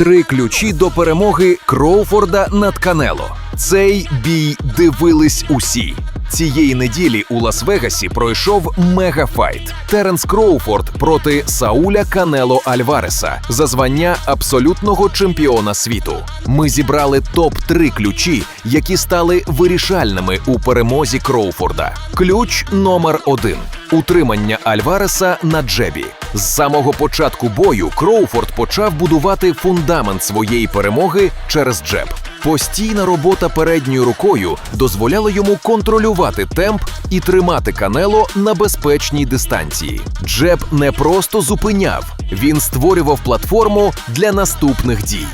Три ключі до перемоги Кроуфорда над Канело. Цей бій дивились усі. Цієї неділі у Лас-Вегасі пройшов мегафайт. Теренс Кроуфорд проти Сауля Канело Альвареса за звання абсолютного чемпіона світу. Ми зібрали топ-3 ключі, які стали вирішальними у перемозі Кроуфорда. Ключ номер один утримання Альвареса на джебі. З самого початку бою Кроуфорд почав будувати фундамент своєї перемоги через джеб. Постійна робота передньою рукою дозволяла йому контролювати темп і тримати канело на безпечній дистанції. Джеб не просто зупиняв, він створював платформу для наступних дій.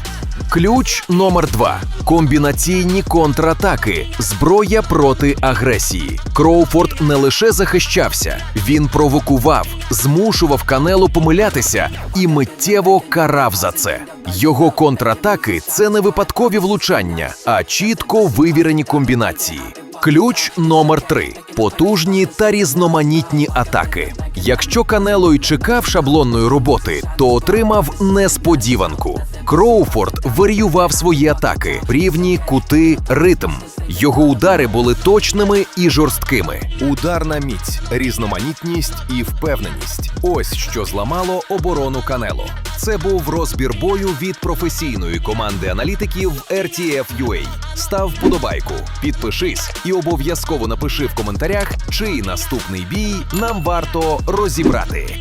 Ключ номер два комбінаційні контратаки, зброя проти агресії. Кроуфорд не лише захищався, він провокував, змушував Канело помилятися і миттєво карав за це. Його контратаки це не випадкові влучання, а чітко вивірені комбінації. Ключ номер 3 потужні та різноманітні атаки. Якщо Канело й чекав шаблонної роботи, то отримав несподіванку. Кроуфорд варіював свої атаки, рівні, кути, ритм. Його удари були точними і жорсткими. Ударна міць, різноманітність і впевненість. Ось що зламало оборону Канело. Це був розбір бою від професійної команди аналітиків RTF UA. Став вподобайку, підпишись і обов'язково напиши в коментарях, чий наступний бій нам варто розібрати.